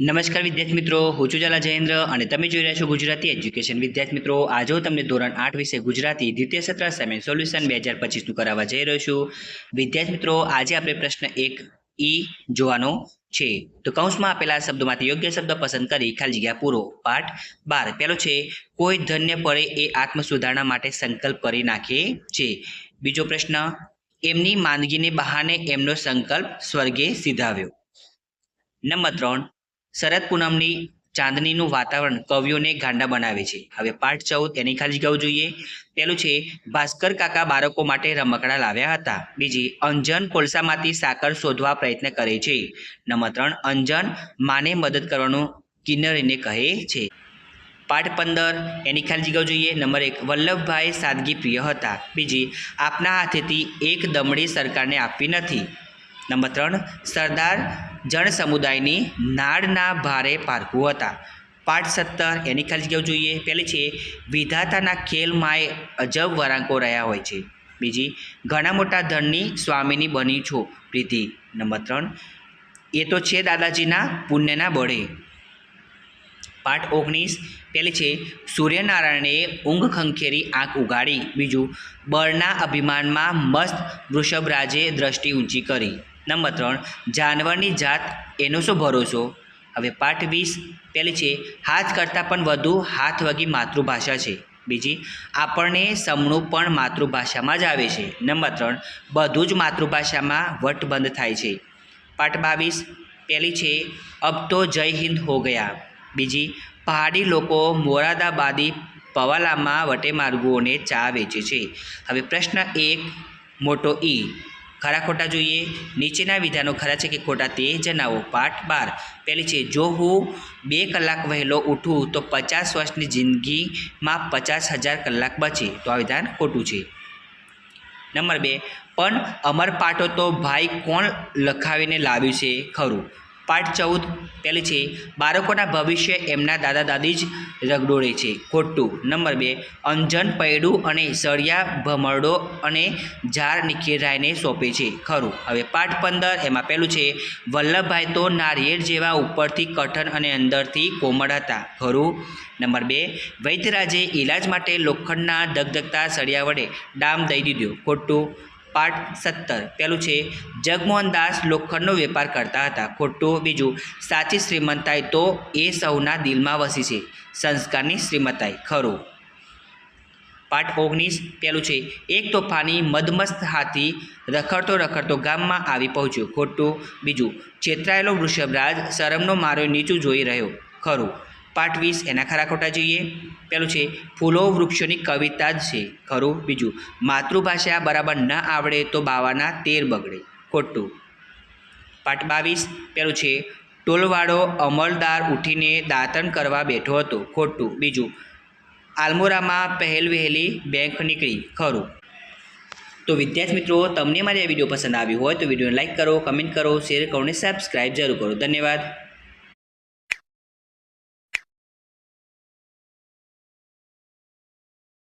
નમસ્કાર વિદ્યાર્થી મિત્રો, હું છું જલા જયેન્દ્ર અને તમે જોઈ રહ્યા છો ગુજરાતી એજ્યુકેશન. વિદ્યાર્થી મિત્રો, આજે તમને ધોરણ આઠ વિશે ગુજરાતી દ્વિતીય સત્ર સામે સોલ્યુશન બે હજાર પચીસનું કરાવવા જઈ રહ્યો છું. વિદ્યાર્થી મિત્રો, આજે આપણે પ્રશ્ન એક ઈ જોવાનો છે. તો કૌંસમાં આપેલા શબ્દોમાંથી યોગ્ય શબ્દ પસંદ કરી ખાલી જગ્યા પૂરો પાઠ બાર. પેલો છે, કોઈ ધન્ય પડે એ આત્મ સુધારણા માટે સંકલ્પ કરી નાખે છે. બીજો પ્રશ્ન, એમની માંદગીને બહાને એમનો સંકલ્પ સ્વર્ગે સીધાવ્યો. નંબર ત્રણ શરદ પૂનમની ચાંદનીનું વાતાવરણ કવિઓને ગાંડા બનાવે છે. હવે પાઠ ચૌદ એની ખાલી જગ્યાઓ જોઈએ. પહેલું છે, ભાસ્કર કાકા બાળકો માટે રમકડા લાવ્યા હતા. બીજી, અંજન કોલસામાંથી સાકર શોધવા પ્રયત્ન કરે છે. નંબર ત્રણ, અંજન માને મદદ કરવાનું કિન્નરીને કહે છે. પાઠ પંદર, એની ખાલી જગ્યાઓ જોઈએ. નંબર એક, વલ્લભભાઈ સાદગી પ્રિય હતા. બીજી, આપના હાથેથી એક દમડી સરકારને આપવી નથી. નંબર ત્રણ, સરદાર જન સમુદાયની નાડના ભારે પારખું હતા. પાઠ સત્તર એની ખાલી જગ્યાઓ જોઈએ. પહેલી છે, વિધાતાના ખેલમાં અજબ વરાંકો રહ્યા હોય છે. બીજી, ઘણા મોટા ધનની સ્વામીની બની છો પ્રીતિ. નંબર ત્રણ, એ તો છે દાદાજીના પુણ્યના બળે. પાઠ ઓગણીસ, પહેલી છે, સૂર્યનારાયણે ઊંઘ ખંખેરી આંખ ઉગાડી. બીજું, બળના અભિમાનમાં મસ્ત વૃષભરાજે દ્રષ્ટિ ઊંચી કરી. નંબર ત્રણ, જાનવરની જાત એનો શું ભરોસો? હવે પાઠ વીસ, પહેલી છે, હાથ કરતાં પણ વધુ હાથ વગી માતૃભાષા છે. બીજી, આપણને સમણું પણ માતૃભાષામાં જ આવે છે. નંબર ત્રણ, બધું જ માતૃભાષામાં વટબંધ થાય છે. પાઠ બાવીસ, પહેલી છે, અબ તો જય હિન્દ હો ગયા. બીજી, પહાડી લોકો મોરાદાબાદી પવાલામાં વટેમાર્ગુઓને ચા વેચે છે. હવે પ્રશ્ન એક, મોટો ઈ ખરા ખોટા જોઈએ. નીચેના વિધાનો ખરા છે કે ખોટા તે જણાવો. પાઠ બાર. પહેલી છે, જો હું બે કલાક વહેલો ઉઠું તો પચાસ વર્ષની જિંદગીમાં પચાસ હજાર કલાક બચે. તો આ વિધાન ખોટું છે. નંબર બે, પણ અમર પાઠો તો ભાઈ કોણ લખાવીને લાવ્યું છે? ખરું. પાઠ ચૌદ પહેલી છે, બાળકોના ભવિષ્ય એમના દાદા દાદી જ રગડોળે છે. ખોટું. નંબર બે, અંજન પૈડું અને સળિયા ભમરડો અને ઝાર નિખેરાયને સોંપે છે. ખરું. હવે પાઠ પંદર, એમાં પહેલું છે, વલ્લભભાઈ તો નારિયેળ જેવા ઉપરથી કઠણ અને અંદરથી કોમળ હતા. ખરું. નંબર બે, વૈદ્યરાજે ઈલાજ માટે લોખંડના ધગધગતા સળિયા વડે ડામ દઈ દીધો. ખોટું. પાઠ સત્તર. પેલું છે જગમોહનદાસ લોખંડનો વેપાર કરતા હતા. ખોટું બીજું, સાચી શ્રીમંતાઈ તો એ સૌના દિલમાં વસી છે. સંસ્કારની શ્રીમંતાઈ. ખરું. પાઠ ઓગણીસ, પેલું છે, એક તોફાની મદમસ્ત હાથી રખડતો રખડતો ગામમાં આવી પહોંચ્યો. ખોટું બીજું છેતરાયેલો વૃષભરાજ શરમનો મારો નીચું જોઈ રહ્યો. ખરું. પાઠ વીસ, એના ખરા ખોટા જોઈએ. પેલું છે, ફૂલો વૃક્ષોની કવિતા જ છે. ખરું? બીજું, માતૃભાષા બરાબર ન આવડે તો બાવાના તેર બગડે. ખોટું. પાઠ બાવીસ, પેલું છે, ટોલવાળો અમલદાર ઉઠીને દાંતણ કરવા બેઠો હતો. ખોટું. બીજું, આલમોરામાં પહેલ વહેલી બેંક નીકળી. ખરું. તો વિદ્યાર્થી મિત્રો, તમને મારી આ વીડિયો પસંદ આવ્યો હોય તો વિડીયોને લાઇક કરો કમેન્ટ કરો શેર કરો અને સબસ્ક્રાઈબ જરૂર કરો. ધન્યવાદ.